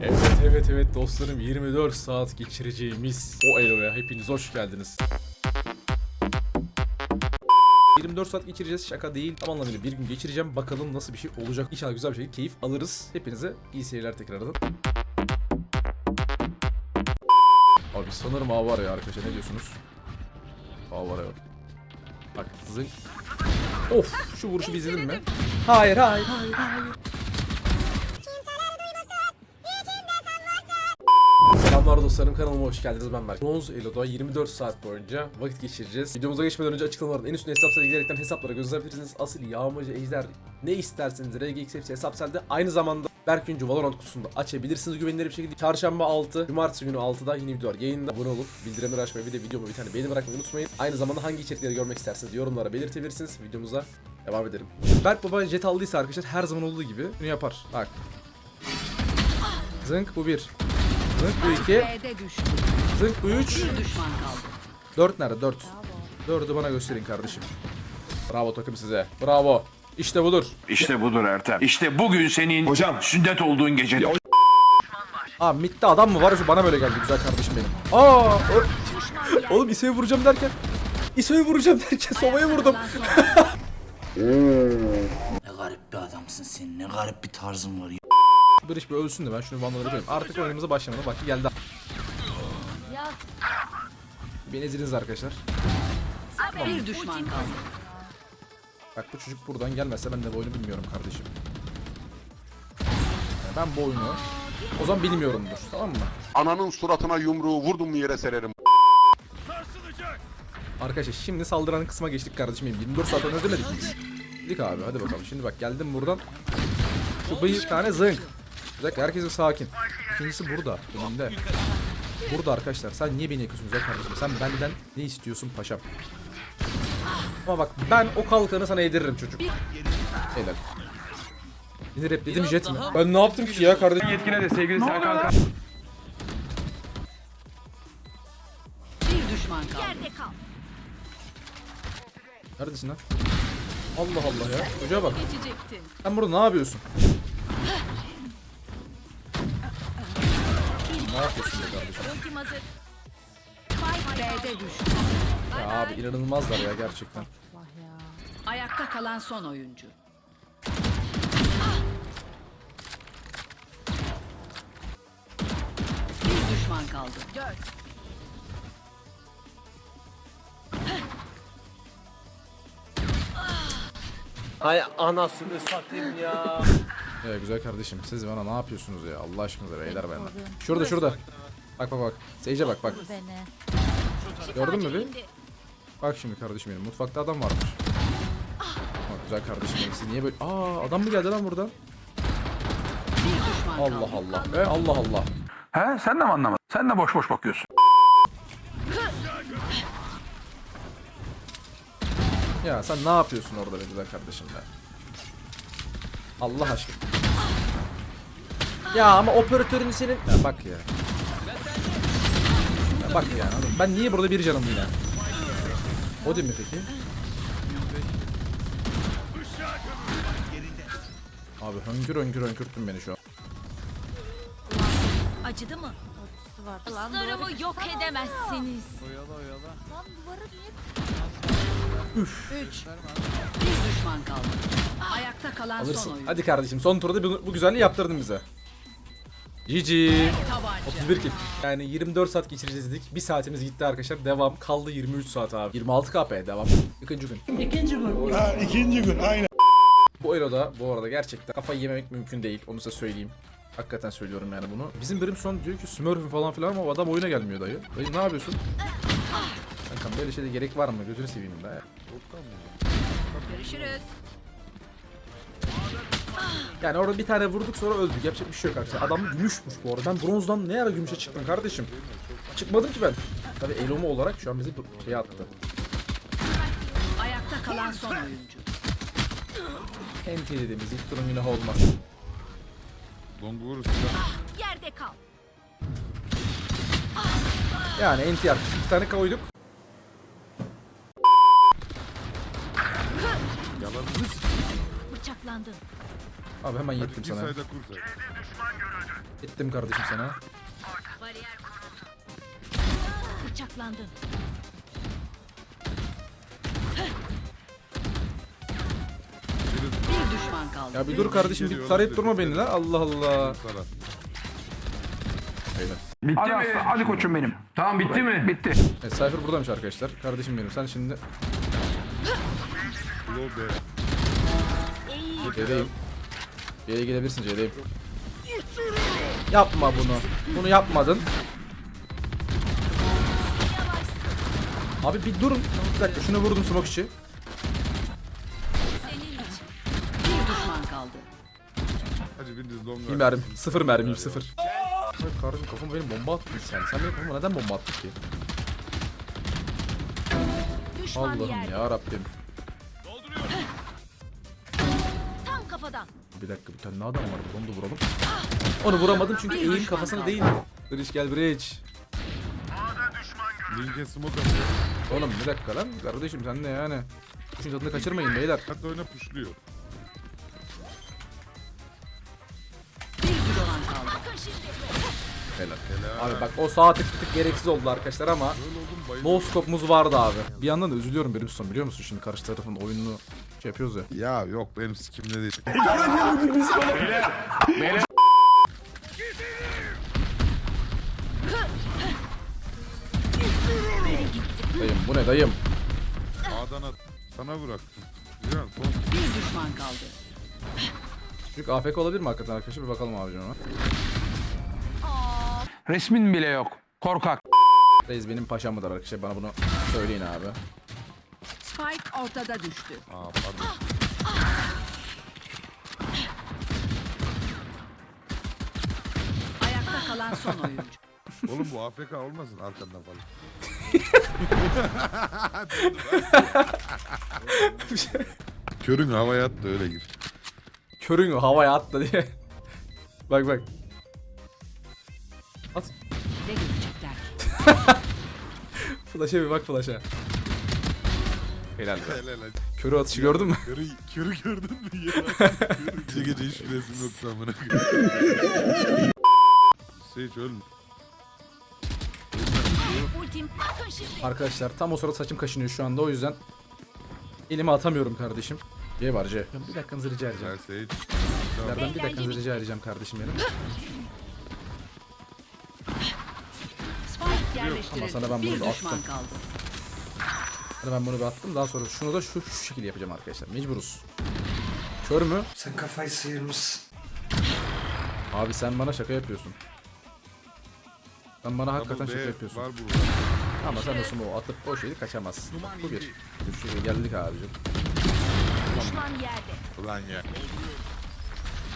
Evet evet evet dostlarım 24 saat geçireceğimiz o Elo'ya hepiniz hoş geldiniz. 24 saat geçireceğiz şaka değil. Tam anlamıyla bir gün geçireceğim. Bakalım nasıl bir şey olacak. İnşallah güzel bir şey keyif alırız. Hepinize iyi seyirler tekrardan. Abi sanırım A var ya arkadaşlar ne diyorsunuz? A var ya. Bak zınk Of şu vuruşu bir izledin mi? Hayır hayır hayır hayır Selamlar dostlarım kanalıma hoş geldiniz ben Berk. Bronze Elo'da 24 saat boyunca vakit geçireceğiz. Videomuza geçmeden önce açıklamaların en üstüne hesapselde giderekten hesaplara göz atabilirsiniz. Asil, yağmacı, ejder ne isterseniz RGX hepsi hesapselde. Aynı zamanda Berk Güncü Valorant kutusunda açabilirsiniz güvenilir bir şekilde. Çarşamba 6, Cumartesi günü 6'da yine video var. Yayında abone olup bildirimleri açmayı bir de videoma bir tane beğeni bırakmayı unutmayın. Aynı zamanda hangi içerikleri görmek isterseniz yorumlara belirtebilirsiniz. Videomuza devam edelim. Berk Baba jet aldıysa arkadaşlar her zaman olduğu gibi bunu yapar. Bak. Zınk bu bir. Zınk bu iki. B'de düştü. Zınk bu üç. Bir düşman kaldı. 4 nerede? 4. 4'ü bana gösterin kardeşim. Bravo takım size. Bravo. İşte budur. İşte budur Ertem. İşte bugün senin Hocam. sünnet olduğun gece. Aa midde adam mı var? Şu bana böyle geldi güzel kardeşim benim. Aa! o- Oğlum İso'yu vuracağım derken. İso'yu vuracağım derken Sova'ya vurdum. Ne garip bir adamsın sen. Ne garip bir tarzın var ya. Barış bir ölsün de ben şunu vandaları koyayım. Artık oyunumuza başlamadı. Vakti geldi. Beni eziliniz arkadaşlar. Bir düşman kaldı. Bak bu çocuk buradan gelmezse ben de bu oyunu bilmiyorum kardeşim. Yani ben bu oyunu o zaman bilmiyorumdur. Tamam mı? Ananın suratına yumruğu vurdum mu yere sererim. Arkadaşlar şimdi saldıran kısma geçtik kardeşim benim. 24 saat önce demedik biz. Dedik abi hadi bakalım. Şimdi bak geldim buradan. Şu bir tane zınk. Bir dakika herkes bir sakin. İkincisi burada. Önümde. Burada arkadaşlar. Sen niye beni yakıyorsun güzel kardeşim? Sen benden ne istiyorsun paşam? Ama bak ben o kalkanı sana yediririm çocuk. Helal. Beni repledim jet mi? Ben ne yaptım ki ya kardeşim? Yetkine de sevgili Serkan Kan. Bir düşman kaldı. Neredesin lan? Allah Allah ya. Çocuğa bak. Sen burada ne yapıyorsun? Ne yapıyorsun be kardeşim? B'de düştü. Ya abi inanılmazlar ya gerçekten. Ayakta kalan son oyuncu. Bir düşman kaldı. Hay anasını satayım ya. Ya güzel kardeşim siz bana ne yapıyorsunuz ya Allah aşkınıza beyler benden. Şurada şurada. Bak bak bak. Seyirce bak bak. Gördün mü bir? Bak şimdi kardeşim benim mutfakta adam varmış. Bak güzel kardeşim benim siz niye böyle... Aa adam mı geldi lan buradan? Bir düşman kaldı. Allah Allah. Be Allah Allah. He sen de mi anlamadın? Sen de boş boş bakıyorsun. Ya sen ne yapıyorsun orada be güzel kardeşim be? Allah aşkına. Ya ama operatörün senin... Ya bak ya. ya bak ya. Ben niye burada bir canım yine? O değil mi peki? Abi höngür höngür hönkürttün beni şu an. Acıdı mı? Dostlarımı yok edemezsiniz. Bir düşman kaldı. Ayakta kalan son Alırsın. oyuncu. Hadi kardeşim son turda bu, bu güzelliği yaptırdın bize. GG. 31 kill. Yani 24 saat geçireceğiz dedik. Bir saatimiz gitti arkadaşlar. Devam. Kaldı 23 saat abi. 26 KP devam. İkinci gün. ikinci gün aynen. Bu Elo'da bu arada gerçekten kafayı yememek mümkün değil. Onu size söyleyeyim. Hakikaten söylüyorum yani bunu. Bizim bölüm son diyor ki Smurf'ün falan filan ama o adam oyuna gelmiyor dayı. Dayı ne yapıyorsun? Kankam böyle şeyde gerek var mı? Gözünü seveyim be. Görüşürüz. Yani orada bir tane vurduk sonra öldük. Yapacak bir şey yok arkadaşlar. Adam gümüşmüş bu arada. Ben bronzdan ne ara gümüşe çıktım kardeşim? Çıkmadım ki ben. Tabi Elomu olarak şu an bizi şeye attı. Ayakta kalan son oyuncu. NT dediğimiz ilk turun günahı olmaz. Yerde kal. Yani NT artık iki tane koyduk. Bıçaklan. Bıçaklandın. Abi hemen yettim sana. sayda kur say. Yettim kardeşim sana. Bariyer kuruldu. Bıçaklandın. Bir düşman kaldı. Ya bir dur kardeşim bir tarayıp durma beni lan. Allah Allah. Sara. Bitti mi? Hadi koçum benim. Tamam bitti mi? Bitti. Evet Cypher buradaymış arkadaşlar. Kardeşim benim. Sen şimdi Low B. C'deyim. C'ye gelebilirsin C'deyim. Yapma bunu. Bunu yapmadın. Abi bir durun. Bir dakika şunu vurdum smoke içi. Senin için. Bir düşman kaldı. Hadi biriniz long Bir ver. mermi. Sıfır mermiyim sıfır. Ay kardeşim kafama benim bomba attın sen. Sen benim kafama neden bomba attın ki? Allah'ım ya Rabbim. Bir dakika bir tane daha adam var. Onu da vuralım. Onu vuramadım çünkü eğim kafasına değil. Bridge gel Bridge. Link'e smoke atıyor. Oğlum bir dakika lan. Kardeşim sen de yani. Üçün tadını kaçırmayın beyler. Hatta oyuna pushluyor. Helal. Helal. Abi bak o sağ tık tık gereksiz oldu arkadaşlar ama no scope'umuz vardı abi. Bir yandan da üzülüyorum benim son biliyor musun? Şimdi karşı tarafın oyununu şey yapıyoruz ya. Ya yok benim sikimde değil. Dayım bu ne dayım? A'dan at. Sana bıraktım. Güzel son. Bir düşman kaldı. Çünkü AFK olabilir mi hakikaten arkadaşlar? Bir bakalım abicim ona. Resmin bile yok. Korkak. Reis benim paşamıdır arkadaşlar. Bana bunu söyleyin abi. Spike ortada düştü. Aa pardon. Ayakta kalan son oyuncu. Oğlum bu AFK olmasın arkandan falan. Körün havaya at da öyle gir. Körün havaya attı diye. bak bak. Flash'a bir bak flash'a. Helal be. Helal hadi. Körü atışı gördün mü? Körü, körü gördün mü ya? Gece gece hiç resim yoktu amına koyayım. Sage ölme. Arkadaşlar tam o sırada saçım kaşınıyor şu anda o yüzden elime atamıyorum kardeşim. C var C. Bir dakikanızı rica edeceğim. Gel Sage. Nereden bir dakikanızı rica edeceğim kardeşim benim. Ama sana ben bunu bir attım. kaldı. Ben bunu bir attım. Daha sonra şunu da şu, şu şekilde yapacağım arkadaşlar. Mecburuz. Kör mü? Sen kafayı sıyırmışsın. Abi sen bana şaka yapıyorsun. Sen bana hakikaten şaka yapıyorsun. Var burada. Ama sen de sumo atıp o şeyi kaçamazsın. Bu bir. Şekilde geldik abicim. Düşman yerde. Ulan ya.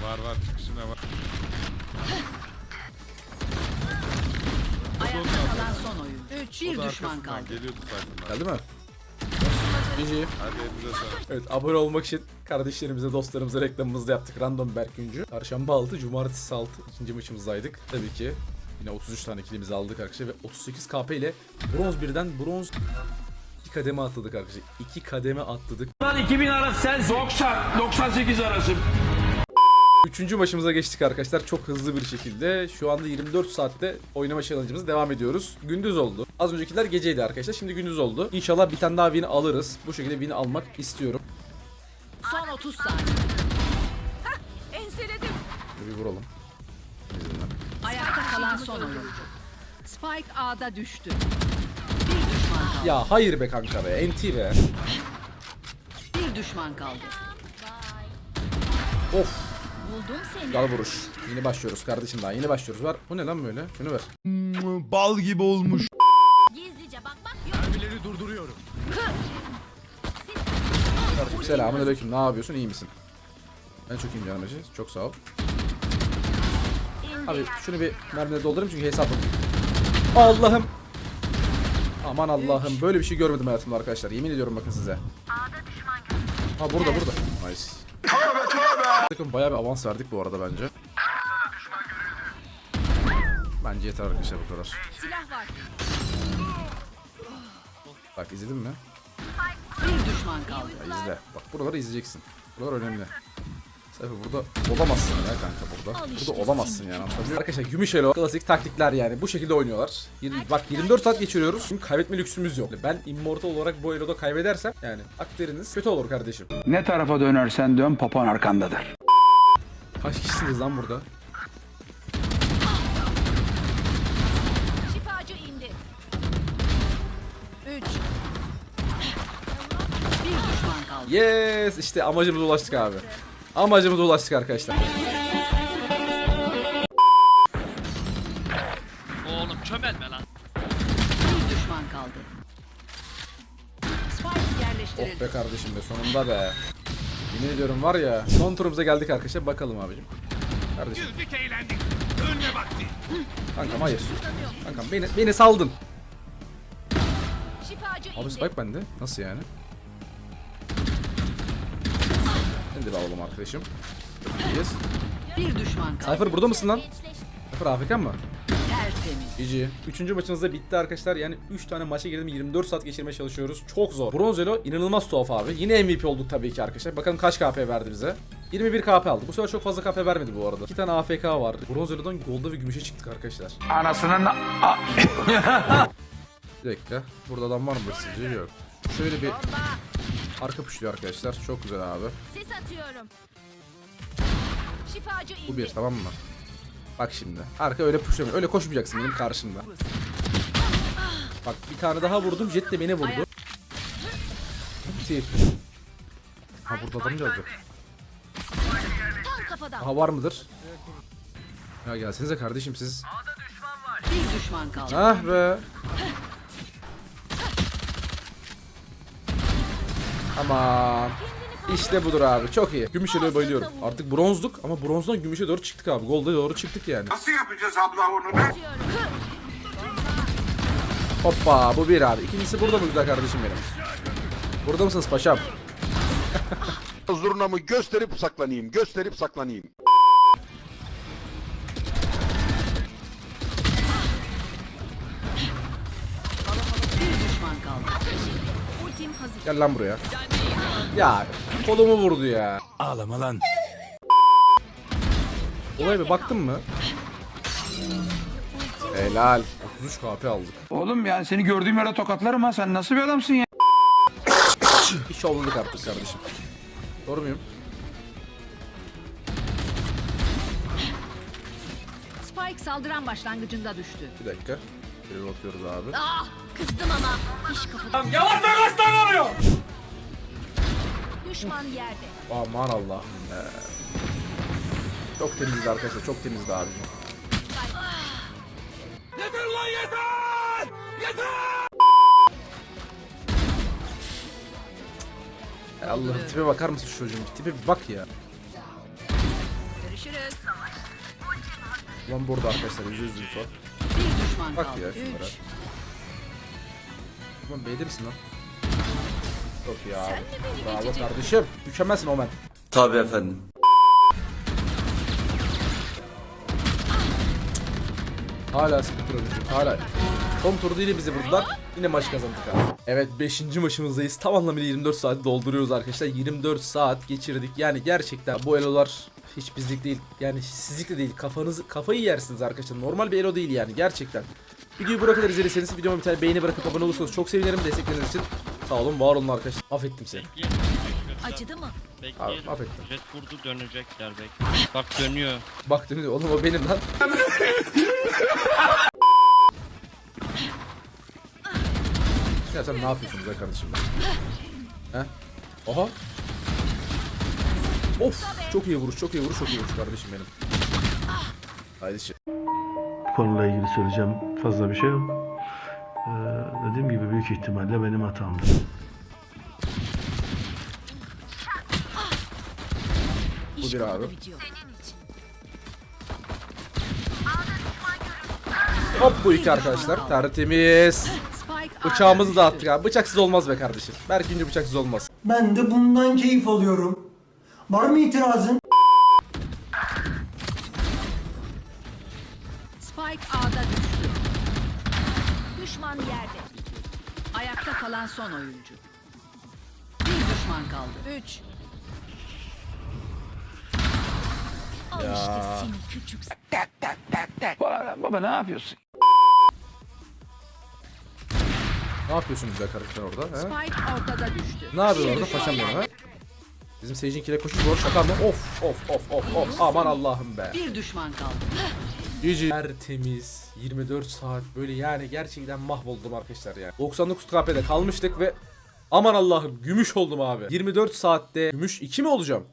Var var çıkışına var. Ayakta kalan son oyuncu. Üç, O bir da düşman arkasından kaldı. Geliyordu sayfından. Geldi mi? GG. Hadi elinize sağlık. Evet abone olmak için kardeşlerimize, dostlarımıza reklamımızı da yaptık. Random Berküncü. Perşembe 6, Cumartesi 6 ikinci maçımızdaydık. Tabii ki yine 33 tane kilimizi aldık arkadaşlar ve 38 KP ile bronz birden bronz 2 kademe atladık arkadaşlar. 2 kademe atladık. Lan 2000 arası sen 90 98 arası. Üçüncü maçımıza geçtik arkadaşlar çok hızlı bir şekilde. Şu anda 24 saatte oynama challenge'ımıza devam ediyoruz. Gündüz oldu. Az öncekiler geceydi arkadaşlar. Şimdi gündüz oldu. İnşallah bir tane daha win alırız. Bu şekilde win almak istiyorum. Son 30 saniye. Enseledim. Şöyle bir vuralım. Bizimle. Ayakta kalan son oyuncu. Spike A'da düştü. Bir düşman kaldı. Ya hayır be kanka be. NT be. Bir düşman kaldı. Of. Buldum seni. Gal vuruş. Yeni başlıyoruz kardeşim daha. Yeni başlıyoruz. Ver. Bu ne lan böyle? Şunu ver. Bal gibi olmuş. Gizlice bak bak yok. Kardeşim selamünaleyküm. Ne yapıyorsun? İyi misin? Ben çok iyiyim canım acı. Çok sağ ol. Abi şunu bir mermiyle doldurayım çünkü hesabım. Allah'ım. Aman Allah'ım. Böyle bir şey görmedim hayatımda arkadaşlar. Yemin ediyorum bakın size. Ha burada burada. Nice. Takım bayağı bir avans verdik bu arada bence. Bence yeter arkadaşlar bu kadar. Silah var. Bak izledin mi? Bir düşman kaldı. Ya izle. Bak buraları izleyeceksin. Buralar önemli. Tabii burada olamazsın ya kanka burada. Burada olamazsın yani anlatabiliyor? Arkadaşlar gümüş elo klasik taktikler yani bu şekilde oynuyorlar. Yirmi- Bak 24 saat geçiriyoruz. Şimdi kaybetme lüksümüz yok. Ben immortal olarak bu eloda kaybedersem yani akderiniz kötü olur kardeşim. Ne tarafa dönersen dön papan arkandadır. Kaç kişisiniz lan burada? Şifacı indi. 3 Bir düşman kaldı. Yes işte amacımıza ulaştık abi. Amacımıza ulaştık arkadaşlar. Oğlum çömelme lan. Bir düşman kaldı. Spike Oh yerleştirildi. be kardeşim be sonunda be. Yemin ediyorum var ya son turumuza geldik arkadaşlar bakalım abicim. Kardeşim. Güldük eğlendik. Ölme vakti. Kankam hayır. Kankam beni, beni saldın. Şifacı Abi. Spike bende. Nasıl yani? Şimdi bir alalım arkadaşım. Yes. Bir düşman kaldı. Cypher burada mısın lan? Cypher AFK mı? Tertemiz. GG. Üçüncü maçımız da bitti arkadaşlar. Yani 3 tane maça girdim. 24 saat geçirmeye çalışıyoruz. Çok zor. Bronz Elo inanılmaz tuhaf abi. Yine MVP olduk tabii ki arkadaşlar. Bakalım kaç KP verdi bize. 21 KP aldık. Bu sefer çok fazla KP vermedi bu arada. 2 tane AFK var. Bronz Elo'dan Gold'a ve Gümüş'e çıktık arkadaşlar. Anasının Bir dakika. Burada adam var mı sizce? Yok. Şöyle bir arka puşluyor arkadaşlar. Çok güzel abi. Sis atıyorum. Şifacı. Bu bir tamam mı? Bak şimdi. Arka öyle puşlamıyor. Öyle koşmayacaksın benim karşımda. Bak bir tane daha vurdum. Jet de beni vurdu. Tip. Ha burada adam geldi. Tam kafadan. Aha var mıdır? Ya gelsenize kardeşim siz. Bir düşman kaldı. Ah be. Aman. İşte budur abi. Çok iyi. Gümüş eloya bayılıyorum. Artık bronzduk ama bronzdan gümüşe doğru çıktık abi. Gold'a doğru çıktık yani. Nasıl yapacağız abla onu be? Hoppa bu bir abi. İkincisi burada mı güzel kardeşim benim? Burada mısınız paşam? Zurnamı gösterip saklanayım, gösterip saklanayım. Bir düşman kaldı. Ultim hazır. Gel lan buraya. Ya kolumu vurdu ya. Ağlama lan. Olaya bir baktın mı? Helal. 33 KP aldık. Oğlum yani seni gördüğüm yere tokatlarım ha. Sen nasıl bir adamsın ya? Bir şovladık artık kardeşim. Doğru muyum? Spike saldıran başlangıcında düştü. Bir dakika. Bir bakıyoruz abi. Ah kızdım ama. İş kafadan. Yavaş yavaş oluyor. Düşman yerde. Aman Allah'ım be. Çok temizdi arkadaşlar. Çok temizdi abi. Ya Allah'ım tipe bakar mısın şu çocuğun? Tipe bir bak ya. Görüşürüz. Ulan burada arkadaşlar yüzü yüzü info. Bir düşman Bak kaldı. ya şunlara. Üç. Ulan B'de misin lan? Çok iyi abi. Bravo kardeşim. Mükemmelsin Omen. Tabii efendim. Hala sıkıntı oyuncu. Hala. Son tur değil bizi vurdular. Yine maç kazandık abi. Evet 5. maçımızdayız. Tam anlamıyla 24 saati dolduruyoruz arkadaşlar. 24 saat geçirdik. Yani gerçekten bu elolar hiç bizlik değil. Yani sizlik de değil. Kafanızı kafayı yersiniz arkadaşlar. Normal bir elo değil yani gerçekten. Videoyu buraya kadar izlediyseniz videoma bir tane beğeni bırakıp abone olursanız çok sevinirim destekleriniz için. Sağ olun, var olun arkadaşlar. Affettim seni. Acıdı mı? Bekleyelim. Abi, affettim. Jet vurdu dönecekler bekle. Bak dönüyor. Bak dedi oğlum o benim lan. ya sen ne yapıyorsun güzel kardeşim ben? He? Oha. Of çok iyi vuruş çok iyi vuruş çok iyi vuruş kardeşim benim. Haydi şi- konuyla ilgili söyleyeceğim fazla bir şey yok. Dediğim gibi büyük ihtimalle benim hatamdı. Bu bir abi. Hop bu iki arkadaşlar. Tertemiz. Bıçağımızı da attık abi. Bıçaksız olmaz be kardeşim. Belki ince bıçaksız olmaz. Ben de bundan keyif alıyorum. Var mı itirazın? Kalan son oyuncu. Bir düşman kaldı. 3 ya. Baba ne yapıyorsun? Ne yapıyorsun güzel karakter orada? He? Spike ortada düştü. Ne yapıyor Bir orada paşam kaldı. yanına? Bizim Sage'inkine koşup doğru şaka mı? Of of of of of aman Allah'ım be. Bir düşman kaldı. GG. Tertemiz 24 saat böyle yani gerçekten mahvoldum arkadaşlar ya. 99 KP'de kalmıştık ve aman Allah'ım gümüş oldum abi. 24 saatte gümüş 2 mi olacağım?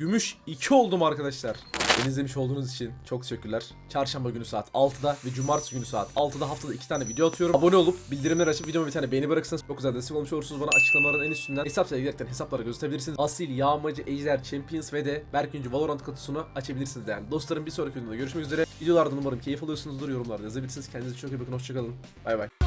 Gümüş 2 oldum arkadaşlar. Beni izlemiş olduğunuz için çok teşekkürler. Çarşamba günü saat 6'da ve cumartesi günü saat 6'da haftada 2 tane video atıyorum. Abone olup bildirimleri açıp videoma bir tane beğeni bırakırsanız çok güzel destek olmuş olursunuz. Bana açıklamaların en üstünden hesap sayı giderekten hesaplara gösterebilirsiniz. Asil, Yağmacı, Ejder, Champions ve de Berküncü Valorant kutusunu açabilirsiniz yani. Dostlarım bir sonraki videoda görüşmek üzere. Videolardan umarım keyif alıyorsunuzdur. Yorumlarda yazabilirsiniz. Kendinize çok iyi bakın. Hoşçakalın. Bay bay.